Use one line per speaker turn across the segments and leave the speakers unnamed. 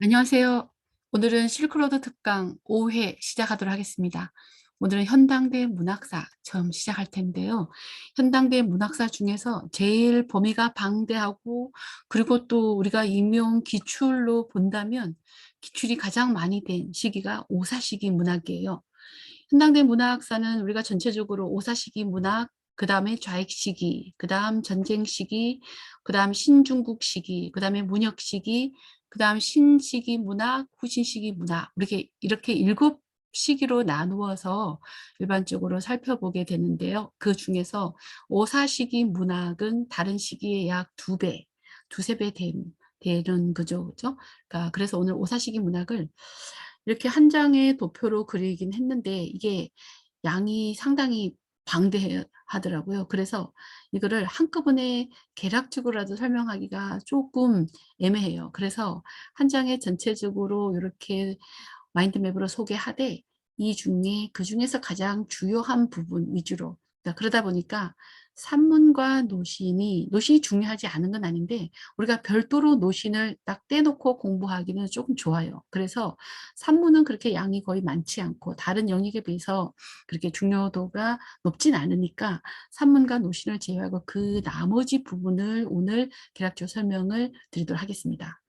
안녕하세요. 오늘은 실크로드 특강 5회 시작하도록 하겠습니다. 오늘은 현당대 문학사 처음 시작할 텐데요. 현당대 문학사 중에서 제일 범위가 방대하고 그리고 또 우리가 임용 기출로 본다면 기출이 가장 많이 된 시기가 오사시기 문학이에요. 현당대 문학사는 우리가 전체적으로 오사시기 문학, 그 다음에 좌익 시기, 그 다음 전쟁 시기, 그 다음 신중국 시기, 그 다음에 문혁 시기, 그 다음 신시기 문학, 후신시기 문학 이렇게 이렇게 일곱 시기로 나누어서 일반적으로 살펴보게 되는데요. 그 중에서 오사시기 문학은 다른 시기에 약두 배, 두세 배 된, 되는 거죠. 그죠? 그러니까 그래서 오늘 오사시기 문학을 이렇게 한 장의 도표로 그리긴 했는데 이게 양이 상당히 방대하더라고요. 그래서 이거를 한꺼번에 개략적으로라도 설명하기가 조금 애매해요. 그래서 한 장에 전체적으로 이렇게 마인드맵으로 소개하되 이 중에 그 중에서 가장 주요한 부분 위주로 그러니까 그러다 보니까 산문과 노신이 노신이 중요하지 않은 건 아닌데 우리가 별도로 노신을 딱 떼놓고 공부하기는 조금 좋아요. 그래서 산문은 그렇게 양이 거의 많지 않고 다른 영역에 비해서 그렇게 중요도가 높진 않으니까 산문과 노신을 제외하고 그 나머지 부분을 오늘 개략적 설명을 드리도록 하겠습니다.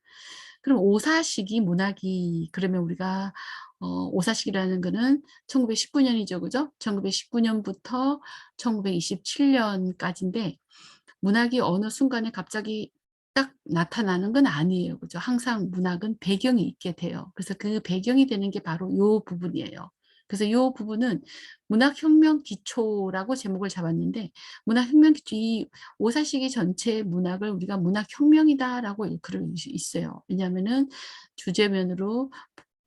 그럼 오사시기 문학이 그러면 우리가 어, 오사시기라는 거는 1919년이죠. 그죠? 1919년부터 1927년까지인데 문학이 어느 순간에 갑자기 딱 나타나는 건 아니에요. 그죠? 항상 문학은 배경이 있게 돼요. 그래서 그 배경이 되는 게 바로 요 부분이에요. 그래서 이 부분은 문학혁명 기초라고 제목을 잡았는데 문학혁명 기초 이 오사시기 전체 문학을 우리가 문학혁명이다라고 일컬을 있어요. 왜냐하면은 주제면으로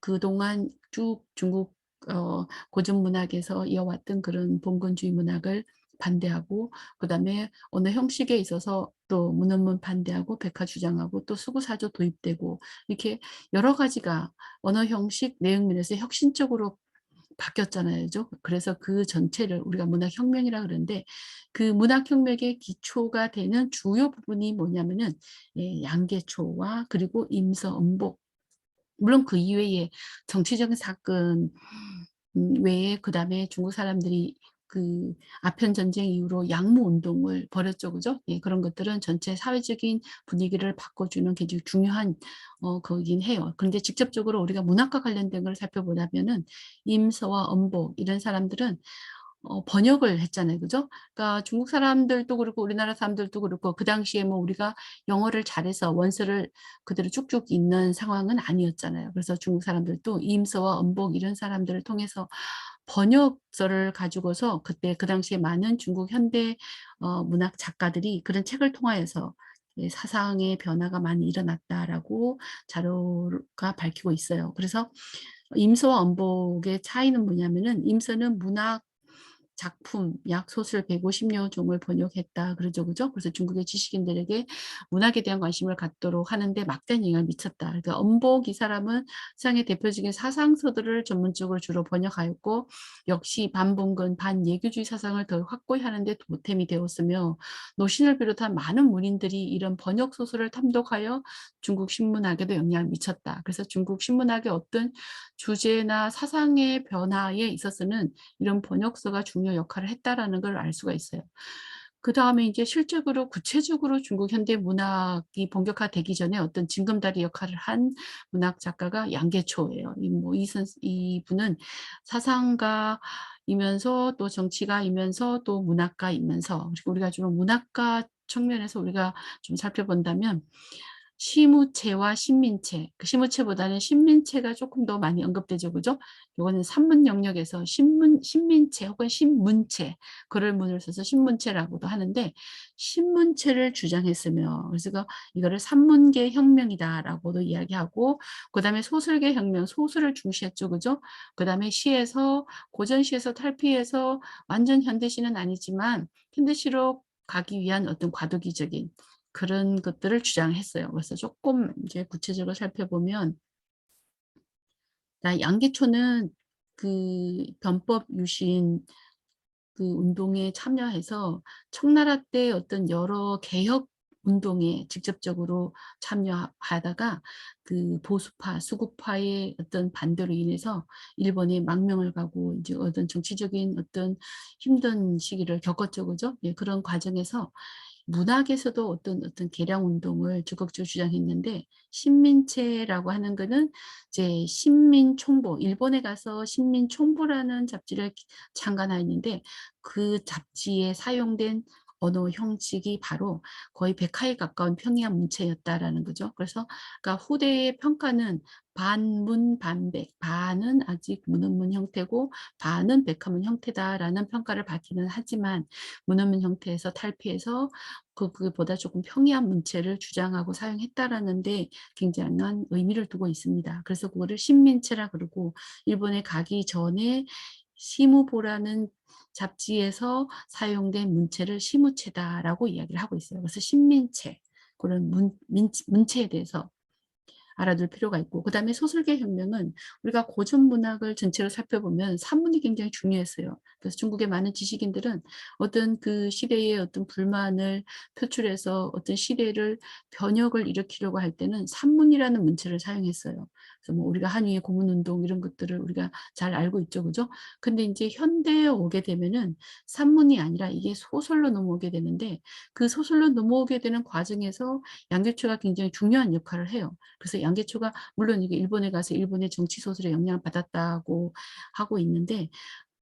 그동안 쭉 중국 어, 고전 문학에서 이어왔던 그런 봉건주의 문학을 반대하고 그 다음에 어느 형식에 있어서 또 문헌문 반대하고 백화 주장하고 또 수구사조 도입되고 이렇게 여러 가지가 언어 형식 내용 면에서 혁신적으로 바뀌었잖아요. 그래서 그 전체를 우리가 문학혁명이라 그러는데 그 문학혁명의 기초가 되는 주요 부분이 뭐냐면은 예, 양계초와 그리고 임서, 음복 물론 그 이외에 정치적인 사건 음, 외에 그 다음에 중국 사람들이 그 아편 전쟁 이후로 양무 운동을 벌였죠, 그죠? 예, 그런 것들은 전체 사회적인 분위기를 바꿔주는 굉장히 중요한 어 거긴 해요. 그런데 직접적으로 우리가 문학과 관련된 걸 살펴보자면은 임서와 엄복 이런 사람들은 어 번역을 했잖아요. 그죠? 그러니까 중국 사람들도 그렇고 우리나라 사람들도 그렇고 그 당시에 뭐 우리가 영어를 잘해서 원서를 그대로 쭉쭉 읽는 상황은 아니었잖아요. 그래서 중국 사람들도 임서와 엄복 이런 사람들을 통해서 번역서를 가지고서 그때 그 당시에 많은 중국 현대 어 문학 작가들이 그런 책을 통하여서 예 사상의 변화가 많이 일어났다라고 자료가 밝히고 있어요. 그래서 임서와 엄복의 차이는 뭐냐면은 임서는 문학 작품 약 소설 150여 종을 번역했다 그러죠. 그죠? 그래서 중국의 지식인들에게 문학에 대한 관심을 갖도록 하는데 막대한 영향을 미쳤다. 그러니까 엄복 이 사람은 세상의 대표적인 사상서들을 전문적으로 주로 번역하였고 역시 반봉건 반예교주의 사상을 더 확고히 하는데 보탬이 되었으며 노신을 비롯한 많은 문인들이 이런 번역 소설을 탐독하여 중국 신문학에도 영향을 미쳤다. 그래서 중국 신문학의 어떤 주제나 사상의 변화에 있어서는 이런 번역서가 중요 역할을 했다라는 걸 알 수가 있어요. 그 다음에 이제 실적으로 구체적으로 중국 현대 문학이 본격화되기 전에 어떤 징검다리 역할을 한 문학 작가가 양계초예요. 이 뭐 이 선 이분은 사상가이면서 또 정치가이면서 또 문학가이면서 우리가 주로 문학가 측면에서 우리가 좀 살펴본다면 시무체와 신민체, 그 시무체보다는 신민체가 조금 더 많이 언급되죠. 그죠? 요거는 산문 영역에서 신문, 신민체 혹은 신문체, 그럴 문을 써서 신문체라고도 하는데, 신문체를 주장했으며, 그래서 그 이거를 산문계 혁명이다라고도 이야기하고, 그 다음에 소설계 혁명, 소설을 중시했죠. 그죠? 그 다음에 시에서, 고전시에서 탈피해서 완전 현대시는 아니지만, 현대시로 가기 위한 어떤 과도기적인 그런 것들을 주장했어요. 그래서 조금 이제 구체적으로 살펴보면 나 양계초는 그 변법 유신 그 운동에 참여해서 청나라 때 어떤 여러 개혁 운동에 직접적으로 참여하다가 그 보수파, 수구파의 어떤 반대로 인해서 일본에 망명을 가고 이제 어떤 정치적인 어떤 힘든 시기를 겪었죠. 그죠? 예, 그런 과정에서 문학에서도 어떤 어떤 개량 운동을 적극적으로 주장했는데 신민체라고 하는 거는 이제 신민총보 일본에 가서 신민총보라는 잡지를 창간하였는데 그 잡지에 사용된 언어 형식이 바로 거의 백화에 가까운 평이한 문체였다라는 거죠. 그래서 그러니까 후대의 평가는 반문 반백, 반은 아직 문헌문 형태고 반은 백화문 형태다라는 평가를 받기는 하지만 문헌문 형태에서 탈피해서 그 그보다 조금 평이한 문체를 주장하고 사용했다라는데 굉장한 의미를 두고 있습니다. 그래서 그거를 신민체라 그러고 일본에 가기 전에 시무보라는 잡지에서 사용된 문체를 시무체다라고 이야기를 하고 있어요. 그래서 신민체 그런 문, 민, 문체에 대해서 알아둘 필요가 있고 그 다음에 소설계 혁명은 우리가 고전 문학을 전체로 살펴보면 산문이 굉장히 중요했어요. 그래서 중국의 많은 지식인들은 어떤 그 시대의 어떤 불만을 표출해서 어떤 시대를 변혁을 일으키려고 할 때는 산문이라는 문체를 사용했어요. 그래서 뭐 우리가 한위의 고문 운동 이런 것들을 우리가 잘 알고 있죠. 그죠? 근데 이제 현대에 오게 되면은 산문이 아니라 이게 소설로 넘어오게 되는데 그 소설로 넘어오게 되는 과정에서 양교초가 굉장히 중요한 역할을 해요. 그래서 양계초가 물론 이게 일본에 가서 일본의 정치 소설에 영향을 받았다고 하고 있는데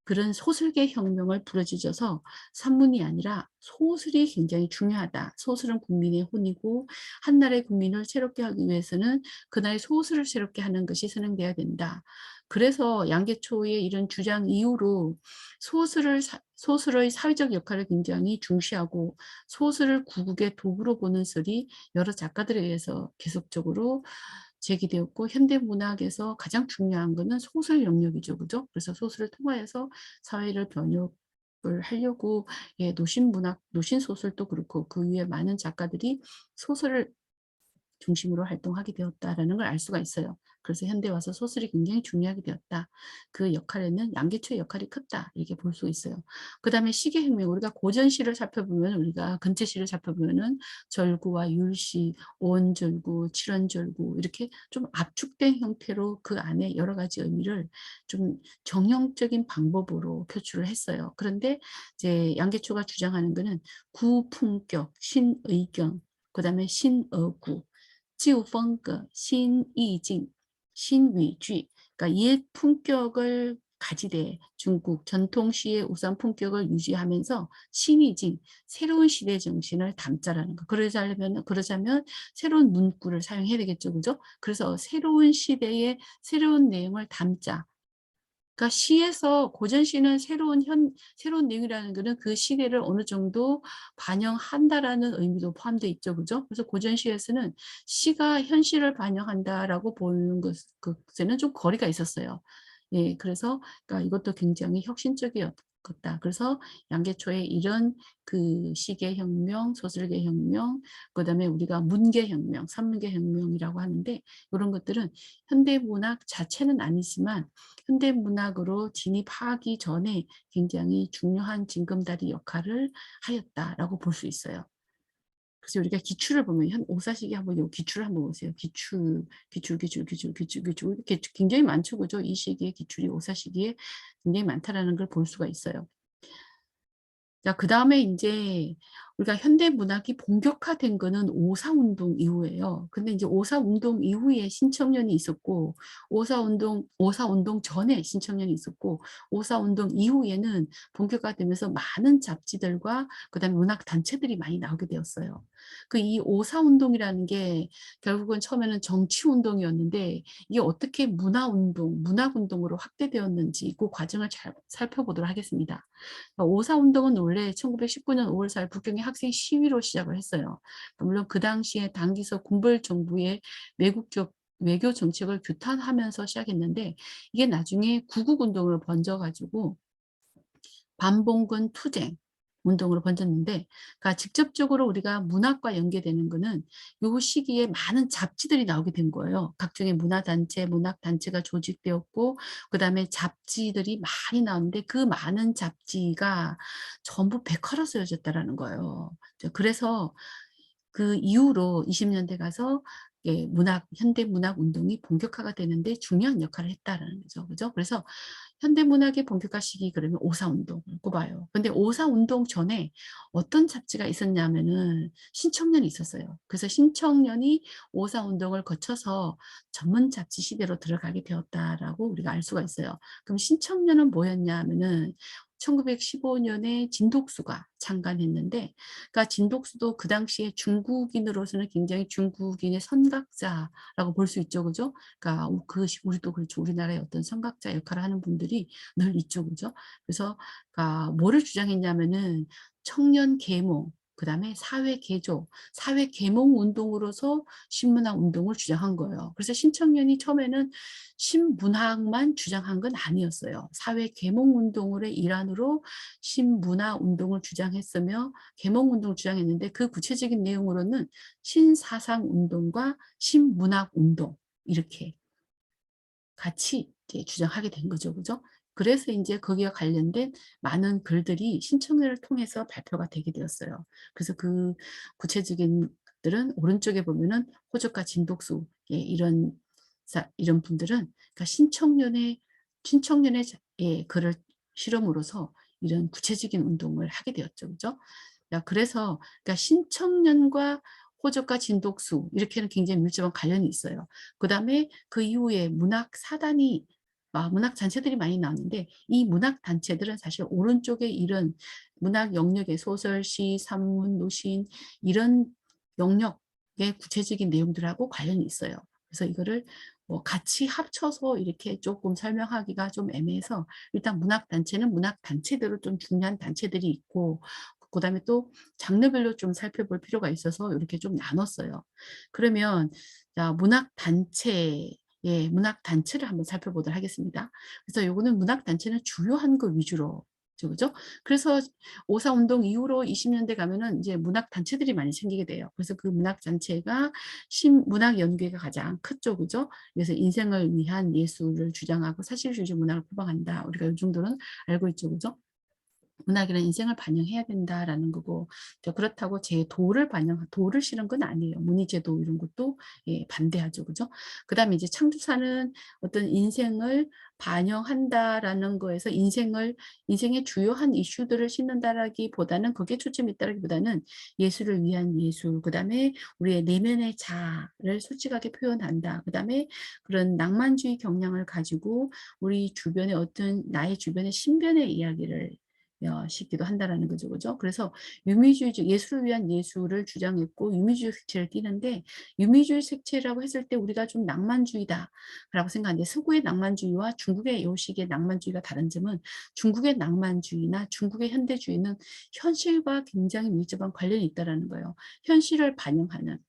그런 소설계 혁명을 부르짖어서 산문이 아니라 소설이 굉장히 중요하다. 소설은 국민의 혼이고 한 나라의 국민을 새롭게 하기 위해서는 그나라의 소설을 새롭게 하는 것이 선행돼야 된다. 그래서 양계초의 이런 주장 이후로 소설을 소설의 사회적 역할을 굉장히 중시하고 소설을 구국의 도구로 보는 설이 여러 작가들에 의해서 계속적으로 제기되었고 현대 문학에서 가장 중요한 것은 소설 영역이죠. 그죠? 그래서 소설을 통하여서 사회를 변혁 을 하려고 예, 노신 문학, 노신 소설도 그렇고 그 위에 많은 작가들이 소설을 중심으로 활동하게 되었다라는 걸 알 수가 있어요. 그래서 현대 와서 소설이 굉장히 중요하게 되었다. 그 역할에는 양계초의 역할이 컸다. 이렇게 볼 수 있어요. 그 다음에 시계혁명, 우리가 고전시를 살펴보면, 우리가 근체시를 살펴보면은 절구와 율시, 오원절구, 칠원절구, 이렇게 좀 압축된 형태로 그 안에 여러 가지 의미를 좀 정형적인 방법으로 표출을 했어요. 그런데 이제 양계초가 주장하는 것은 구품격, 신의경, 그 다음에 신어구, 旧风格, 신이징, 신위주, 그러니까 옛 품격을 가지되 중국 전통시의 우선 품격을 유지하면서 신이징, 새로운 시대 정신을 담자라는 거. 그러자면, 그러자면 새로운 문구를 사용해야 되겠죠. 그죠? 그래서 새로운 시대의 새로운 내용을 담자. 그러니까 시에서 고전 시는 새로운 현 새로운 내용이라는 것은 그 시대를 어느 정도 반영한다라는 의미도 포함되어 있죠. 그죠? 그래서 고전 시에서는 시가 현실을 반영한다라고 보는 것, 것에는 좀 거리가 있었어요. 예, 그래서 그러니까 이것도 굉장히 혁신적이었 다 그래서 양계초의 이런 그 시계 혁명, 소설계 혁명, 그다음에 우리가 문계 혁명, 산문계 혁명이라고 하는데 이런 것들은 현대 문학 자체는 아니지만 현대 문학으로 진입하기 전에 굉장히 중요한 징검다리 역할을 하였다라고 볼 수 있어요. 그래서 우리가 기출을 보면 현 오사시기 한번 요 기출을 한번 보세요. 기출, 기출, 기출, 기출, 기출, 기출 이렇게 굉장히 많죠, 그죠? 이 시기에 기출이 오사시기에 굉장히 많다라는 걸 볼 수가 있어요. 자, 그 다음에 이제 우리가 현대 문학이 본격화된 거는 오사운동 이후에요. 근데 이제 오사운동 이후에 신청년이 있었고, 오사운동, 오사운동 전에 신청년이 있었고, 오사운동 이후에는 본격화되면서 많은 잡지들과 그 다음에 문학 단체들이 많이 나오게 되었어요. 그 이 오사운동이라는 게 결국은 처음에는 정치운동이었는데, 이게 어떻게 문화운동, 문학운동으로 확대되었는지 그 과정을 잘 살펴보도록 하겠습니다. 오사운동은 원래 1919년 5월 4일 북경 의 학생 시위로 시작을 했어요. 물론 그 당시에 당기서 군벌 정부의 외국적 외교 정책을 규탄하면서 시작했는데 이게 나중에 구국운동으로 번져가지고 반봉군 투쟁 운동으로 번졌는데 그러니까 직접적으로 우리가 문학과 연계되는 거는 요 시기에 많은 잡지들이 나오게 된 거예요. 각종의 문화단체, 문학단체가 조직되었고 그 다음에 잡지들이 많이 나오는데 그 많은 잡지가 전부 백화로 쓰여졌다라는 거예요. 그래서 그 이후로 20년대 가서 예 문학 현대 문학 운동이 본격화가 되는데 중요한 역할을 했다라는 거죠. 그죠? 그래서 현대 문학의 본격화 시기 그러면 오사 운동을 꼽아요. 근데 오사 운동 전에 어떤 잡지가 있었냐면은 신청년이 있었어요. 그래서 신청년이 오사 운동을 거쳐서 전문 잡지 시대로 들어가게 되었다라고 우리가 알 수가 있어요. 그럼 신청년은 뭐였냐 하면은 1915년에 진독수가 창간했는데 그러니까 진독수도 그 당시에 중국인으로서는 굉장히 중국인의 선각자라고 볼 수 있죠. 그죠? 그러니까 그 우리도 그렇죠. 우리나라의 어떤 선각자 역할을 하는 분들이 늘 있죠. 그죠? 그래서 그러니까 뭐를 주장했냐면은 청년 계몽 그 다음에 사회 개조, 사회 계몽 운동으로서 신문학 운동을 주장한 거예요. 그래서 신청년이 처음에는 신문학만 주장한 건 아니었어요. 사회 계몽 운동의 일환으로 신문학 운동을 주장했으며 계몽 운동을 주장했는데 그 구체적인 내용으로는 신사상 운동과 신문학 운동 이렇게 같이 주장하게 된 거죠. 그죠? 그래서 인제 거기와 관련된 많은 글들이 신청회를 통해서 발표가 되게 되었어요. 그래서 그 구체적인 것들은 오른쪽에 보면은 호적가 진독수 예 이런 사 이런 분들은 그러니까 신청년의 신청년의 자예 글을 실험으로서 이런 구체적인 운동을 하게 되었죠. 그죠? 야 그래서 그러니까 신청년과 호적가 진독수 이렇게는 굉장히 밀접한 관련이 있어요. 그 다음에 그 이후에 문학 사단이 아 문학 단체들이 많이 나왔는데 이 문학 단체들은 사실 오른쪽에 이런 문학 영역의 소설, 시, 산문, 노신 이런 영역의 구체적인 내용들하고 관련이 있어요. 그래서 이거를 뭐 같이 합쳐서 이렇게 조금 설명하기가 좀 애매해서 일단 문학 단체는 문학 단체대로 좀 중요한 단체들이 있고 그 다음에 또 장르별로 좀 살펴볼 필요가 있어서 이렇게 좀 나눴어요. 그러면 자 문학 단체 예 문학 단체를 한번 살펴보도록 하겠습니다. 그래서 요거는 문학 단체는 주요 한 거 위주로 죠 그죠? 그래서 오사 운동 이후로 20년대 가면은 이제 문학 단체들이 많이 생기게 돼요. 그래서 그 문학 단체가 신문학 연구회가 가장 크죠. 그죠? 그래서 인생을 위한 예술을 주장하고 사실주의 문학을 표방한다. 우리가 요 정도는 알고 있죠. 그죠? 문학이란 인생을 반영해야 된다라는 거고 저 그렇다고 제 도를 반영 도를 실은 건 아니에요. 문의제도 이런 것도 예 반대하죠. 그죠? 그다음에 이제 창조사는 어떤 인생을 반영한다라는 거에서 인생을 인생의 주요한 이슈들을 싣는다라기보다는 거기에 초점이 있다라기보다는 예술을 위한 예술, 그다음에 우리의 내면의 자아를 솔직하게 표현한다. 그다음에 그런 낭만주의 경향을 가지고 우리 주변의 어떤 나의 주변의 신변의 이야기를 어 싣기도 한다라는 거죠. 그죠? 그래서 유미주의적 예술을 위한 예술을 주장했고 유미주의 색채를 띠는데 유미주의 색채라고 했을 때 우리가 좀 낭만주의다라고 생각하는데 서구의 낭만주의와 중국의 요식의 낭만주의가 다른 점은 중국의 낭만주의나 중국의 현대주의는 현실과 굉장히 밀접한 관련이 있다라는 거예요. 현실을 반영하는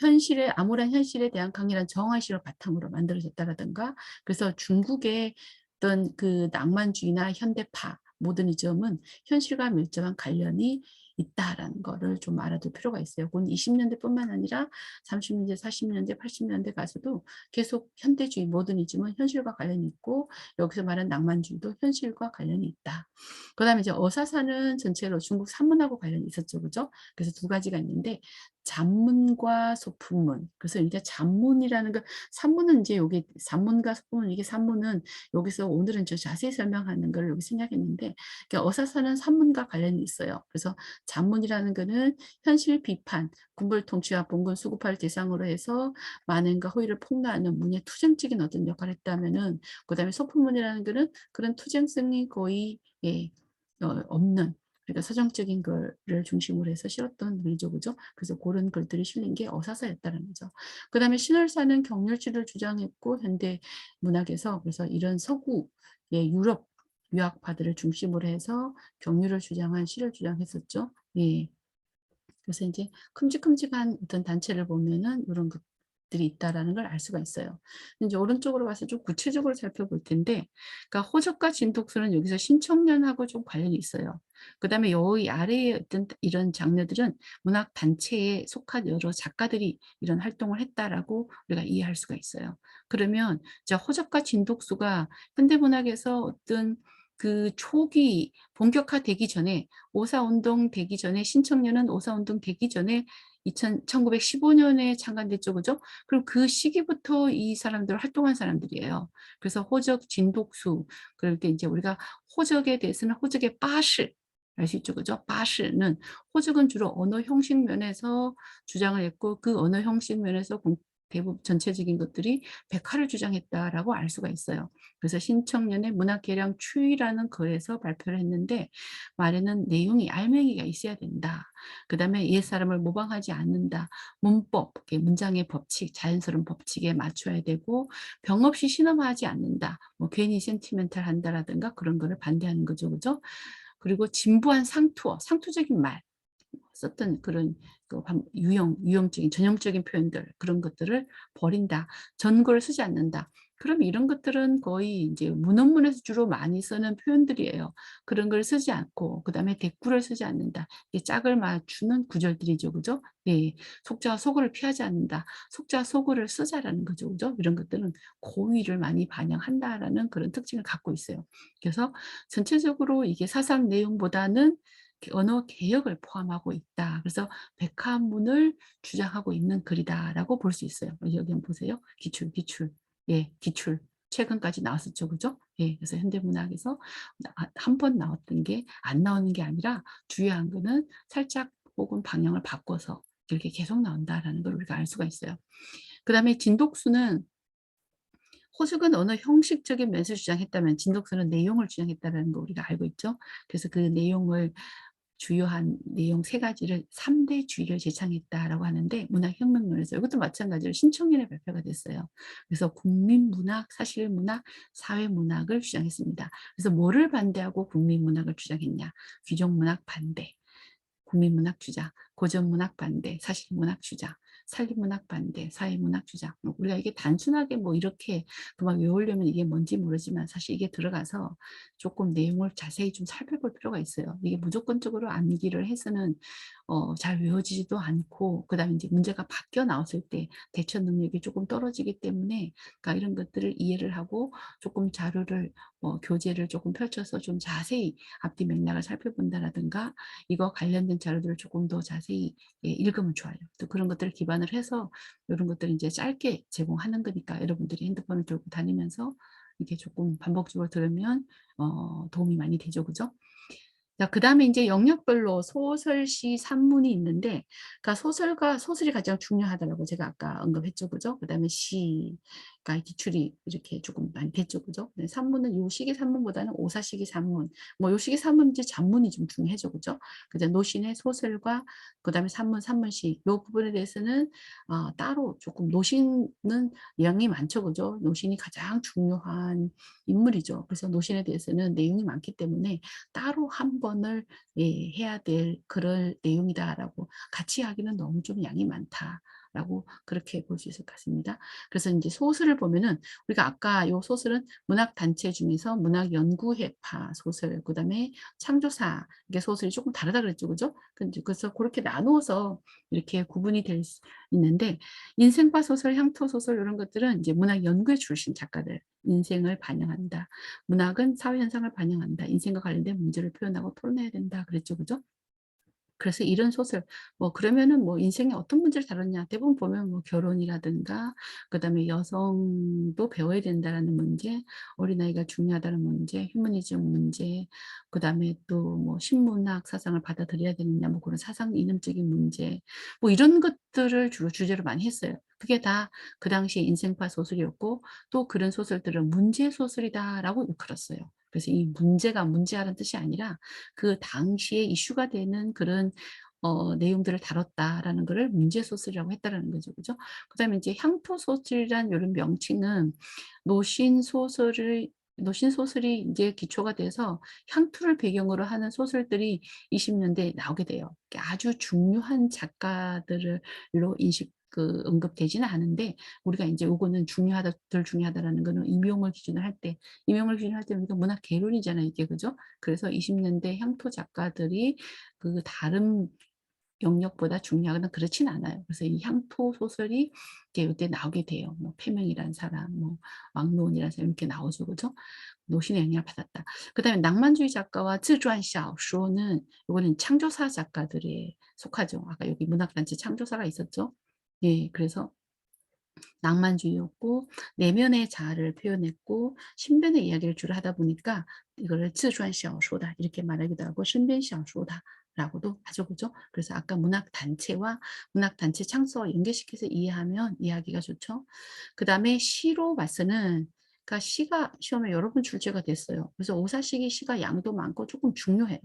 현실에 암울한 현실에 대한 강렬한 정의식을 바탕으로 만들어졌다라든가 그래서 중국의 어떤 그 낭만주의나 현대파 모더니즘은 현실과 밀접한 관련이 있다라는 거를 좀 알아둘 필요가 있어요. 그건 20년대뿐만 아니라 30년대, 40년대, 80년대 가서도 계속 현대주의 모더니즘은 현실과 관련이 있고 여기서 말하는 낭만주의도 현실과 관련이 있다. 그 다음에 이제 어사사는 전체로 중국 산문하고 관련이 있었죠. 그죠? 그래서 두 가지가 있는데 잡문과 소품문. 그래서 이제 잡문이라는 거 산문은 이제 여기 산문과 소품문 이게 산문은 여기서 오늘은 저 자세히 설명하는 걸 여기 생략했는데 그러니까 어사사는 산문과 관련이 있어요. 그래서 잡문이라는 거는 현실 비판, 군벌 통치와 봉건 수급화를 대상으로 해서 만행과 호의를 폭로하는 문의 투쟁적인 어떤 역할을 했다면은 그다음에 소품문이라는 거는 그런 투쟁성이 거의 예, 어, 없는 그러니까 서정적인 거를 중심으로 해서 실었던 글이죠. 그죠? 그래서 그런 글들이 실린 게 어사사였다는 거죠. 그 다음에 신월사는 경률치를 주장했고 현대 문학에서 그래서 이런 서구 예, 유럽 유학파들을 중심으로 해서 경륜을 주장한 시를 주장했었죠. 예. 그래서 이제 큼직큼직한 어떤 단체를 보면은 이런 것들이 있다라는 걸 알 수가 있어요. 이제 오른쪽으로 가서 좀 구체적으로 살펴볼 텐데, 그러니까 호적과 진독수는 여기서 신청년하고 좀 관련이 있어요. 그 다음에 여기 아래에 어떤 이런 장르들은 문학 단체에 속한 여러 작가들이 이런 활동을 했다라고 우리가 이해할 수가 있어요. 그러면 자 호적과 진독수가 현대문학에서 어떤 그 초기 본격화되기 전에 오사운동 되기 전에 신청년은 오사운동 되기 전에 2000 1915년에 창간됐죠. 그죠? 그럼 그 시기부터 이 사람들 활동한 사람들이에요. 그래서 호적 진독수 그럴 때 이제 우리가 호적에 대해서는 호적의 빠시 알수 있죠. 그죠? 빠시는 호적은 주로 언어 형식 면에서 주장을 했고 그 언어 형식 면에서 공 대부분 전체적인 것들이 백화를 주장했다라고 알 수가 있어요. 그래서 신청년의 문학개량 추이라는 글에서 발표를 했는데 말에는 내용이 알맹이가 있어야 된다. 그 다음에 옛사람을 모방하지 않는다. 문법, 문장의 법칙, 자연스러운 법칙에 맞춰야 되고 병 없이 신음하지 않는다. 뭐 괜히 센티멘탈 한다라든가 그런 거를 반대하는 거죠. 그죠? 그리고 진부한 상투어, 상투적인 말. 썼던 그런 그 유형, 유형적인 전형적인 표현들 그런 것들을 버린다. 전거를 쓰지 않는다. 그럼 이런 것들은 거의 이제 문헌문에서 주로 많이 쓰는 표현들이에요. 그런 걸 쓰지 않고 그다음에 대꾸를 쓰지 않는다. 이 짝을 맞추는 구절들이죠. 그죠? 예. 속자와 속어를 피하지 않는다. 속자와 속어를 쓰자라는 거죠. 그죠? 이런 것들은 고의를 많이 반영한다라는 그런 특징을 갖고 있어요. 그래서 전체적으로 이게 사상 내용보다는 언어 개혁을 포함하고 있다. 그래서 백화문을 주장하고 있는 글이다라고 볼 수 있어요. 여기 한번 보세요. 기출, 기출. 예, 기출. 최근까지 나왔었죠. 그죠? 예, 그래서 현대문학에서 한 번 나왔던 게 안 나오는 게 아니라 중요한 거는 살짝 혹은 방향을 바꿔서 이렇게 계속 나온다라는 걸 우리가 알 수가 있어요. 그 다음에 진독수는 호숙은 언어 형식적인 면에서 주장했다면 진독수는 내용을 주장했다는 거 우리가 알고 있죠. 그래서 그 내용을 주요한 내용 세 가지를 3대 주의를 제창했다라고 하는데 문학혁명론에서 이것도 마찬가지로 신청년에 발표가 됐어요. 그래서 국민문학, 사실문학, 사회문학을 주장했습니다. 그래서 뭐를 반대하고 국민문학을 주장했냐. 귀족문학 반대, 국민문학 주장, 고전문학 반대, 사실문학 주장. 산림문학 반대, 사회문학 주장. 뭐 우리가 이게 단순하게 뭐 이렇게 그만 외우려면 이게 뭔지 모르지만 사실 이게 들어가서 조금 내용을 자세히 좀 살펴볼 필요가 있어요. 이게 무조건적으로 암기를 해서는 어, 잘 외워지지도 않고 그다음에 이제 문제가 바뀌어 나왔을 때 대처 능력이 조금 떨어지기 때문에 그러니까 이런 것들을 이해를 하고 조금 자료를 어, 교재를 조금 펼쳐서 좀 자세히 앞뒤 맥락을 살펴본다라든가 이거 관련된 자료들을 조금 더 자세히 예, 읽으면 좋아요. 또 그런 것들을 기반을 해서 이런 것들을 이제 짧게 제공하는 거니까 여러분들이 핸드폰을 들고 다니면서 이게 조금 반복적으로 들으면 어, 도움이 많이 되죠, 그죠? 자, 그 다음에 이제 영역별로 소설, 시, 산문이 있는데, 그러니까 소설과 소설이 가장 중요하다라고 제가 아까 언급했죠, 그죠? 그 다음에 시, 그러니까 기출이 이렇게 조금 많이 됐죠, 그죠? 네, 산문은 요 시기 산문보다는 오사시기 산문, 뭐요 시기 산문 이제 잔문이 좀 중요해져, 그죠? 그죠? 노신의 소설과 그 다음에 산문, 산문시 요 부분에 대해서는 어, 따로 조금 노신은 내용이 많죠, 그죠? 노신이 가장 중요한 인물이죠. 그래서 노신에 대해서는 내용이 많기 때문에 따로 한 번을 예, 해야 될 그럴 내용이다라고 같이 하기는 너무 좀 양이 많다. 라고 그렇게 볼 수 있을 것 같습니다. 그래서 이제 소설을 보면은 우리가 아까 요 소설은 문학 단체 중에서 문학 연구회파 소설, 그 다음에 창조사 이게 소설이 조금 다르다 그랬죠, 그죠? 그래서 그렇게 나누어서 이렇게 구분이 될 수 있는데 인생과 소설, 향토 소설 이런 것들은 이제 문학 연구에 출신 작가들 인생을 반영한다. 문학은 사회 현상을 반영한다. 인생과 관련된 문제를 표현하고 토론해야 된다. 그랬죠, 그죠? 그래서 이런 소설 뭐 그러면은 뭐 인생에 어떤 문제를 다뤘냐? 대부분 보면 뭐 결혼이라든가 그다음에 여성도 배워야 된다라는 문제 어린아이가 중요하다는 문제 휴머니즘 문제 그다음에 또 뭐 신문학 사상을 받아들여야 되느냐? 뭐 그런 사상 이념적인 문제 뭐 이런 것들을 주로 주제로 많이 했어요. 그게 다 그 당시 인생파 소설이었고 또 그런 소설들은 문제 소설이다라고 일컬었어요 그래서 이 문제가 문제라는 뜻이 아니라 그 당시에 이슈가 되는 그런 어, 내용들을 다뤘다라는 것을 문제소설이라고 했다라는 거죠. 그죠? 그 다음에 이제 향토 소설이란 이런 명칭은 노신 소설을 노신 소설이 이제 기초가 돼서 향토를 배경으로 하는 소설들이 20년대에 나오게 돼요. 아주 중요한 작가들로 인식 그 언급되지는 않은데 우리가 이제 요거는 중요하다 덜 중요하다라는 거는 임용을 기준으로 할때 임용을 기준으로 할때 우리가 문학 개론이잖아요 이게 그죠 그래서 20년대 향토 작가들이 그 다른 영역보다 중요하거나 그렇진 않아요. 그래서 이 향토 소설이 이제 이때 나오게 돼요. 뭐 폐명이라는 사람, 뭐 왕노원이라는 사람 이렇게 나오죠, 그죠? 노신의 영향을 받았다. 그다음에 낭만주의 작가와 쯔주안샤오쇼는 이거는 창조사 작가들에 속하죠. 아까 여기 문학단체 창조사가 있었죠. 예, 그래서 낭만주의였고 내면의 자아를 표현했고 신변의 이야기를 주로 하다 보니까 이거를 쯔주안샤오쇼다 이렇게 말하기도 하고 신변샤오쇼다 라고도 하죠. 그죠? 그래서 아까 문학단체와 문학단체 창서와 연계시켜서 이해하면 이해하기가 좋죠. 그 다음에 시로 봐서는 그러니까 시가 시험에 여러 번 출제가 됐어요. 그래서 오사시기 시가 양도 많고 조금 중요해요.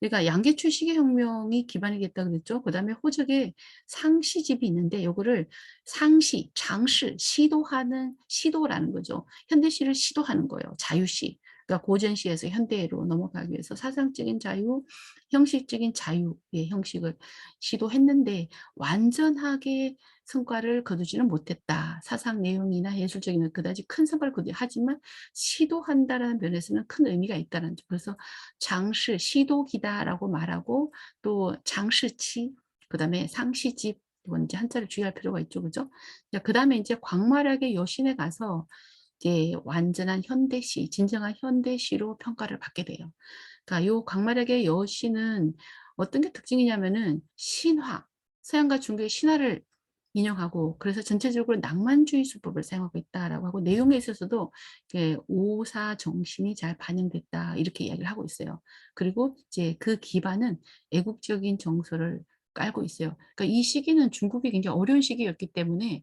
그러니까 양계추 시계혁명이 기반이 됐다 그랬죠. 그 다음에 호적에 상시집이 있는데 요거를 상시, 장시, 시도하는 시도라는 거죠. 현대시를 시도하는 거예요. 자유시. 그러니까 고전시에서 현대로 넘어가기 위해서 사상적인 자유, 형식적인 자유의 형식을 시도했는데 완전하게 성과를 거두지는 못했다. 사상 내용이나 예술적인 그다지 큰 성과를 거두 하지만 시도한다라는 면에서는 큰 의미가 있다는 점. 그래서 장시, 시도기다라고 말하고 또 장시치, 그 다음에 상시집 이건 이제 한자를 주의할 필요가 있죠, 그죠? 그 다음에 이제 광활하게 여신에 가서 이제 완전한 현대시, 진정한 현대시로 평가를 받게 돼요. 그러니까 요 광활하게 여신은 어떤 게 특징이냐면은 신화, 서양과 중국의 신화를 인용하고 그래서 전체적으로 낭만주의 수법을 사용하고 있다라고 하고 내용에 있어서도 오사 정신이 잘 반영됐다 이렇게 이야기를 하고 있어요. 그리고 이제 그 기반은 애국적인 정서를 깔고 있어요. 그러니까 이 시기는 중국이 굉장히 어려운 시기였기 때문에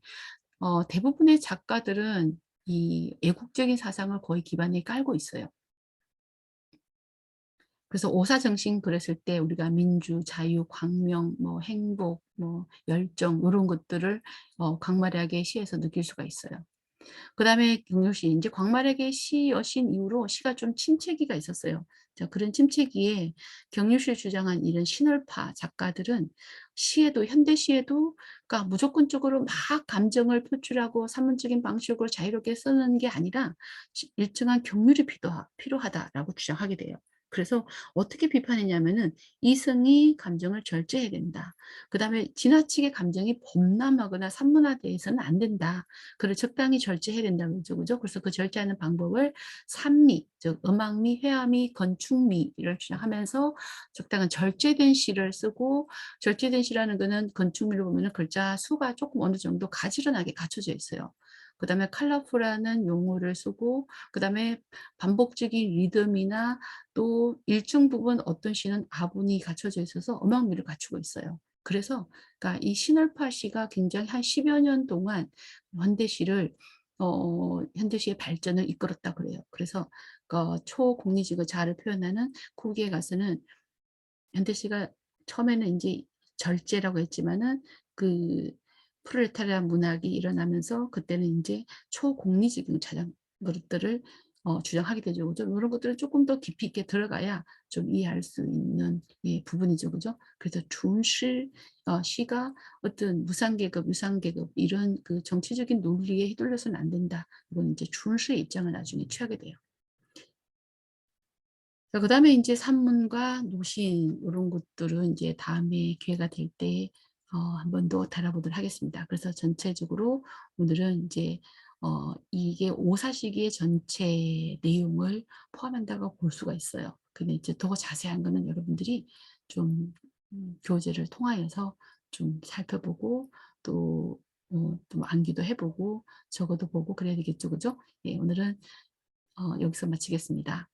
어, 대부분의 작가들은 이 애국적인 사상을 거의 기반에 깔고 있어요. 그래서 오사정신 그랬을 때 우리가 민주, 자유, 광명, 뭐 행복, 뭐 열정 이런 것들을 어, 광활하게 시에서 느낄 수가 있어요. 그 다음에 경유시 이제 광활하게 시 여신 이후로 시가 좀 침체기가 있었어요. 자, 그런 침체기에 경유시를 주장한 이런 신월파 작가들은 시에도 현대 시에도 그러니까 무조건적으로 막 감정을 표출하고 산문적인 방식으로 자유롭게 쓰는 게 아니라 일정한 경률이 필요하다라고 주장하게 돼요. 그래서 어떻게 비판했냐면은 이성이 감정을 절제해야 된다. 그 다음에 지나치게 감정이 범람하거나 산문화돼서는 안 된다. 그를 적당히 절제해야 된다는 거죠. 그죠? 그래서 그 절제하는 방법을 산미, 즉 음악미, 회화미, 건축미를 주장하면서 적당한 절제된 시를 쓰고 절제된 시라는 거는 건축미를 보면 글자 수가 조금 어느 정도 가지런하게 갖춰져 있어요. 그 다음에 컬러풀하는 용어를 쓰고 그 다음에 반복적인 리듬이나 또 일정 부분 어떤 시는 아분이 갖춰져 있어서 음악미를 갖추고 있어요. 그래서 그러니까 이 신월파 시가 굉장히 한 10여 년 동안 현대시를 어, 현대시의 발전을 이끌었다 그래요. 그래서 그 초공리지구 자아를 표현하는 쿠기에 가서는 현대시가 처음에는 이제 절제라고 했지만은 그 프롤레타리아 문학이 일어나면서 그때는 이제 초공리적인 자장 것들을 어, 주장하게 되죠. 그죠? 이런 것들을 조금 더 깊이 있게 들어가야 좀 이해할 수 있는 예, 부분이죠. 그죠? 그래서 준시 어, 시가 어떤 무상계급, 유상계급 이런 그 정치적인 논리에 휘둘려서는 안 된다. 이건 이제 준시의 입장을 나중에 취하게 돼요. 그 다음에 이제 산문과 노신 이런 것들은 이제 다음에 기회가 될때 어, 한 번 더 다뤄보도록 하겠습니다. 그래서 전체적으로 오늘은 이제 어, 이게 오사시기의 전체 내용을 포함한다고 볼 수가 있어요. 근데 이제 더 자세한 거는 여러분들이 좀 음, 교재를 통하여서 좀 살펴보고 또, 어, 또 암기도 해보고 적어도 보고 그래야 되겠죠. 그죠? 예, 오늘은 어, 여기서 마치겠습니다.